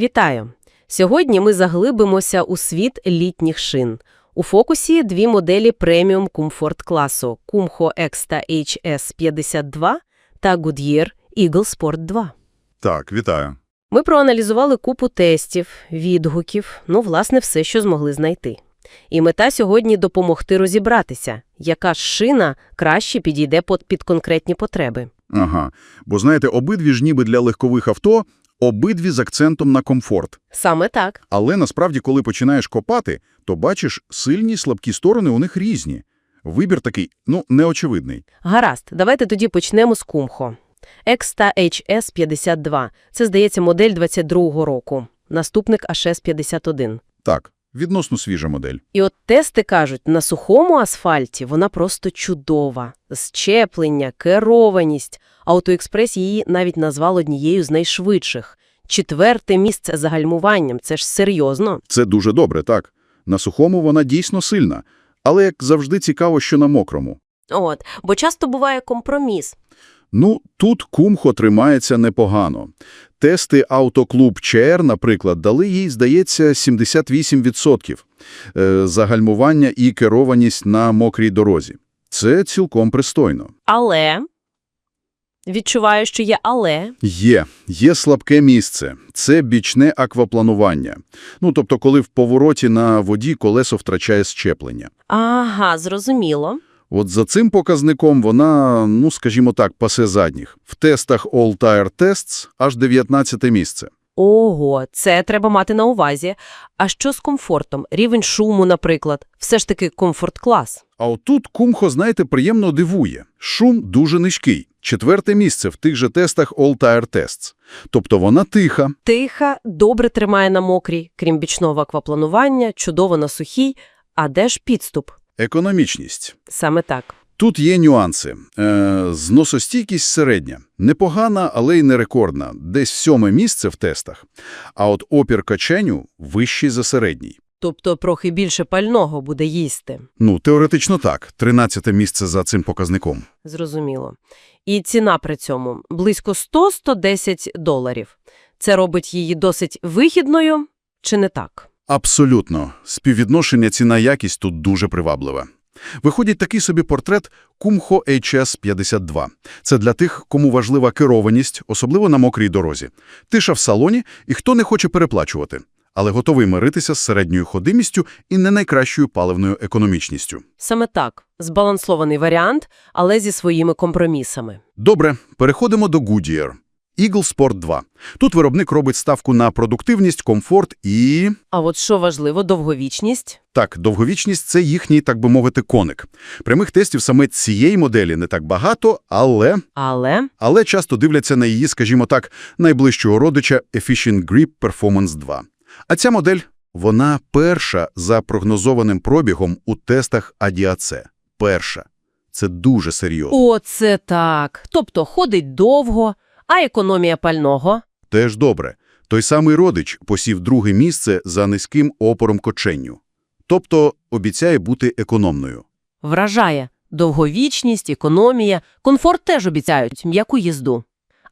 Вітаю! Сьогодні ми заглибимося у світ літніх шин. У фокусі дві моделі преміум комфорт класу Kumho Extra HS52 та Goodyear Eagle Sport 2. Так, вітаю. Ми проаналізували купу тестів, відгуків, ну, власне, все, що змогли знайти. І мета сьогодні – допомогти розібратися, яка шина краще підійде під, під конкретні потреби. Ага. Бо, знаєте, обидві ж ніби для легкових авто, обидві з акцентом на комфорт. Саме так. Але насправді, коли починаєш копати, то бачиш, сильні слабкі сторони у них різні. Вибір такий, ну, неочевидний. Гаразд, давайте тоді почнемо з Kumho. Exta HS52 – це, здається, модель 22-го року. Наступник HS51. Так, відносно свіжа модель. І от тести кажуть, на сухому асфальті вона просто чудова. Зчеплення, керованість. AutoExpress її навіть назвав однією з найшвидших. Четверте місце за гальмуванням. Це ж серйозно. Це дуже добре, так. На сухому вона дійсно сильна. Але, як завжди, цікаво, що на мокрому. От, бо часто буває компроміс. Ну, тут Кумхо тримається непогано. Тести автоклуб ЧР, наприклад, дали їй, здається, 78% е, за гальмування і керованість на мокрій дорозі. Це цілком пристойно. Але відчуваю, що є але. Є, є слабке місце. Це бічне аквапланування. Ну, тобто, коли в повороті на воді колесо втрачає щеплення. Ага, зрозуміло. От за цим показником вона, ну, скажімо так, пасе задніх. В тестах All Tire Tests аж 19 місце. Ого, це треба мати на увазі. А що з комфортом? Рівень шуму, наприклад. Все ж таки комфорт-клас. А отут Кумхо, знаєте, приємно дивує. Шум дуже низький. Четверте місце в тих же тестах All Tire Tests. Тобто вона тиха. Тиха, добре тримає на мокрій, крім бічного аквапланування, чудово на сухій. А де ж підступ? Економічність. Саме так. Тут є нюанси. Е, зносостійкість середня. Непогана, але й не рекордна. Десь сьоме місце в тестах. А от опір каченню вищий за середній. Тобто трохи більше пального буде їсти. Ну, теоретично так. Тринадцяте місце за цим показником. Зрозуміло. І ціна при цьому близько 100-110 доларів. Це робить її досить вигідною, чи не так? Абсолютно. Співвідношення ціна-якість тут дуже привабливе. Виходить такий собі портрет Kumho HS52. Це для тих, кому важлива керованість, особливо на мокрій дорозі. Тиша в салоні і хто не хоче переплачувати, але готовий миритися з середньою ходимістю і не найкращою паливною економічністю. Саме так. Збалансований варіант, але зі своїми компромісами. Добре, переходимо до Goodyear. Eagle Sport 2. Тут виробник робить ставку на продуктивність, комфорт і... А от що важливо, довговічність? Так, довговічність – це їхній, так би мовити, коник. Прямих тестів саме цієї моделі не так багато, але... Але Але часто дивляться на її, скажімо так, найближчого родича Efficient Grip Performance 2. А ця модель, вона перша за прогнозованим пробігом у тестах ADAC. Перша. Це дуже серйозно. Оце так. Тобто ходить довго, а економія пального? Теж добре. Той самий родич посів друге місце за низьким опором коченню. Тобто обіцяє бути економною. Вражає. Довговічність, економія, комфорт теж обіцяють, м'яку їзду.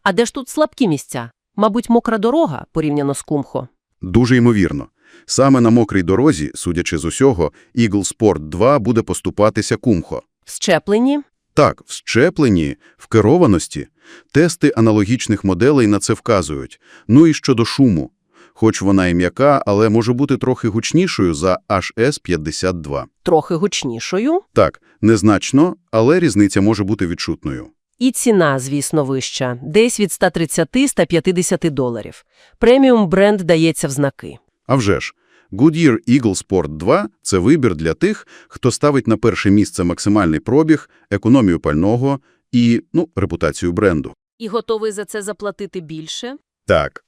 А де ж тут слабкі місця? Мабуть, мокра дорога, порівняно з Кумхо. Дуже ймовірно. Саме на мокрій дорозі, судячи з усього, Eagle Sport 2 буде поступатися Кумхо. Щеплені? Так, в щепленні, в керованості. Тести аналогічних моделей на це вказують. Ну і щодо шуму. Хоч вона і м'яка, але може бути трохи гучнішою за HS52. Трохи гучнішою. Так, незначно, але різниця може бути відчутною. І ціна, звісно, вища. Десь від 130-150 доларів. Преміум бренд дається в знаки. А вже ж, Goodyear Eagle Sport 2 – це вибір для тих, хто ставить на перше місце максимальний пробіг, економію пального і, ну, репутацію бренду. І готовий за це заплатити більше? Так.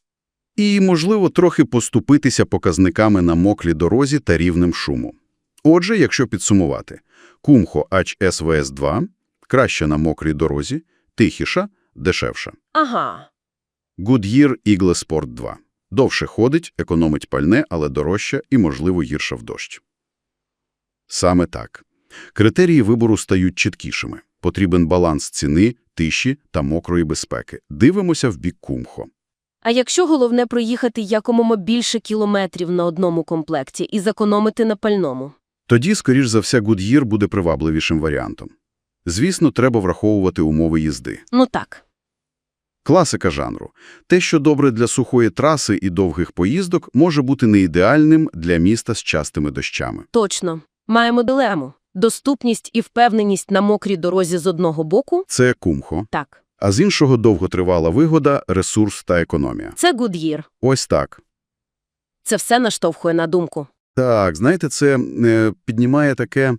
І, можливо, трохи поступитися показниками на моклій дорозі та рівнем шуму. Отже, якщо підсумувати, Kumho HSVS 2 – краща на мокрій дорозі, тихіша, дешевша. Ага. Goodyear Eagle Sport 2 – довше ходить, економить пальне, але дорожча і, можливо, гірша в дощ. Саме так. Критерії вибору стають чіткішими. Потрібен баланс ціни, тиші та мокрої безпеки. Дивимося в бік Кумхо. А якщо головне проїхати якомога більше кілометрів на одному комплекті і зекономити на пальному? Тоді, скоріш за все, Goodyear буде привабливішим варіантом. Звісно, треба враховувати умови їзди. Ну так. Класика жанру. Те, що добре для сухої траси і довгих поїздок, може бути не ідеальним для міста з частими дощами. Точно. Маємо дилему. Доступність і впевненість на мокрій дорозі з одного боку? Це кумхо. Так. А з іншого довготривала вигода, ресурс та економія. Це Goodyear. Ось так. Це все наштовхує на думку. Так, знаєте, це е, піднімає таке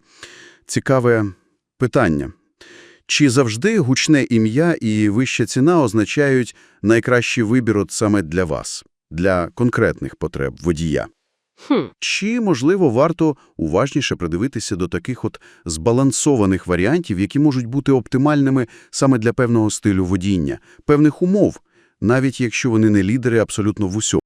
цікаве питання. Чи завжди гучне ім'я і вища ціна означають найкращий вибір от саме для вас, для конкретних потреб водія? Хм. Чи, можливо, варто уважніше придивитися до таких от збалансованих варіантів, які можуть бути оптимальними саме для певного стилю водіння, певних умов, навіть якщо вони не лідери абсолютно в усьому?